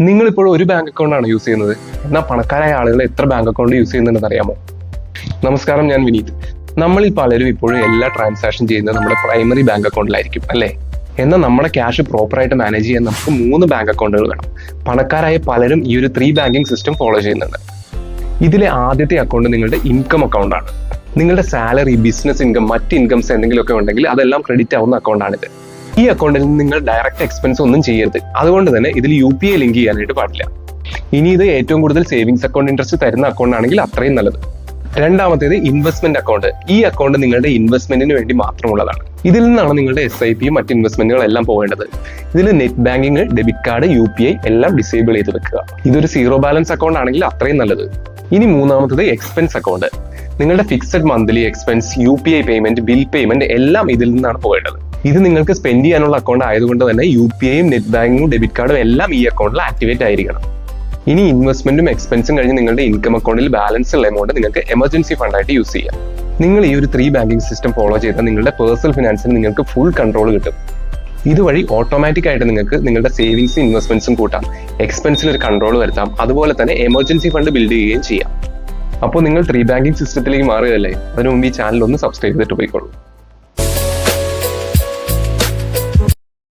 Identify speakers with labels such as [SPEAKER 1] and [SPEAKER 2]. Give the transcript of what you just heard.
[SPEAKER 1] നിങ്ങൾ ഇപ്പോൾ ഒരു ബാങ്ക് അക്കൗണ്ടാണ് യൂസ് ചെയ്യുന്നത്. എന്നാൽ പണക്കാരായ ആളുകൾ എത്ര ബാങ്ക് അക്കൗണ്ട് യൂസ് ചെയ്യുന്നുണ്ടെന്ന് അറിയാമോ? നമസ്കാരം ഞാൻ വിനീത്. നമ്മളിൽ പലരും ഇപ്പോഴും എല്ലാ ട്രാൻസാക്ഷൻ ചെയ്യുന്നത് നമ്മുടെ പ്രൈമറി ബാങ്ക് അക്കൗണ്ടിലായിരിക്കും അല്ലേ? എന്നാൽ നമ്മുടെ ക്യാഷ് പ്രോപ്പറായിട്ട് മാനേജ് ചെയ്യാൻ നമുക്ക് മൂന്ന് ബാങ്ക് അക്കൗണ്ടുകൾ വേണം. പണക്കാരായ പലരും ഈ ഒരു ത്രീ ബാങ്കിങ് സിസ്റ്റം ഫോളോ ചെയ്യുന്നുണ്ട്. ഇതിലെ ആദ്യത്തെ അക്കൗണ്ട് നിങ്ങളുടെ ഇൻകം അക്കൗണ്ടാണ് നിങ്ങളുടെ സാലറി ബിസിനസ് ഇൻകം മറ്റ് ഇൻകംസ് എന്തെങ്കിലുമൊക്കെ ഉണ്ടെങ്കിൽ അതെല്ലാം ക്രെഡിറ്റ് ആവുന്ന അക്കൗണ്ടാണിത് ഈ അക്കൗണ്ടിൽ നിന്ന് നിങ്ങൾ ഡയറക്റ്റ് എക്സ്പെൻസ് ഒന്നും ചെയ്യരുത്. അതുകൊണ്ട് തന്നെ ഇതിൽ യു പി ഐ ലിങ്ക് ചെയ്യാനായിട്ട് പാടില്ല. ഇനി ഇത് ഏറ്റവും കൂടുതൽ സേവിങ്സ് അക്കൗണ്ട് ഇൻട്രസ്റ്റ് തരുന്ന അക്കൗണ്ട് ആണെങ്കിൽ അത്രയും നല്ലത്. രണ്ടാമത്തേത് ഇൻവെസ്റ്റ്മെന്റ് അക്കൗണ്ട് ഈ അക്കൗണ്ട് നിങ്ങളുടെ ഇൻവെസ്റ്റ്മെന്റിന് വേണ്ടി മാത്രമുള്ളതാണ്. ഇതിൽ നിന്നാണ് നിങ്ങളുടെ എസ് ഐ പിയും മറ്റ് ഇൻവെസ്റ്റ്മെന്റുകളും എല്ലാം പോകേണ്ടത്. ഇതിൽ net banking debit card U P I എല്ലാം ഡിസേബിൾ ചെയ്ത് വെക്കുക. ഇതൊരു സീറോ ബാലൻസ് അക്കൗണ്ട് ആണെങ്കിൽ അത്രയും നല്ലത്. ഇനി മൂന്നാമത്തത് എക്സ്പെൻസ് അക്കൗണ്ട് നിങ്ങളുടെ fixed monthly expense U P I payment bill payment എല്ലാം ഇതിൽ നിന്നാണ് പോകേണ്ടത്. ഇത് നിങ്ങൾക്ക് സ്പെൻഡ് ചെയ്യാനുള്ള അക്കൗണ്ട് ആയതുകൊണ്ട് തന്നെ യു പി ഐയും നെറ്റ് ബാങ്കിങ്ങും ഡെബിറ്റ് കാർഡും എല്ലാം ഈ അക്കൗണ്ടിൽ ആക്ടിവേറ്റ് ആയിരിക്കണം. ഇനി ഇൻവെസ്റ്റ്മെന്റും എക്സ്പെൻസും കഴിഞ്ഞ് നിങ്ങളുടെ ഇൻകം അക്കൗണ്ടിൽ ബാലൻസ് ഉള്ള എമൗണ്ട് നിങ്ങൾക്ക് എമർജൻസി ഫണ്ടായിട്ട് യൂസ് ചെയ്യാം. നിങ്ങൾ ഈ ഒരു ത്രീ ബാങ്കിങ് സിസ്റ്റം ഫോളോ ചെയ്താൽ നിങ്ങളുടെ പേഴ്സണൽ ഫിനാൻസിന് നിങ്ങൾക്ക് ഫുൾ കൺട്രോൾ കിട്ടും. ഇതുവഴി ഓട്ടോമാറ്റിക് ആയിട്ട് നിങ്ങൾക്ക് നിങ്ങളുടെ സേവിങ്സും ഇൻവെസ്റ്റ്മെന്റ്സും കൂട്ടാം. എക്സ്പെൻസിൽ ഒരു കൺട്രോൾ വരുത്താം. അതുപോലെ തന്നെ എമർജൻസി ഫണ്ട് ബിൽഡ് ചെയ്യുകയും ചെയ്യാം. അപ്പോൾ നിങ്ങൾ ത്രീ ബാങ്കിങ് സിസ്റ്റത്തിലേക്ക് മാറുകയല്ലേ? അതിനു മുമ്പ് ഈ ചാനൽ ഒന്ന് സബ്സ്ക്രൈബ് ചെയ്തിട്ട് പോയിക്കോളൂ.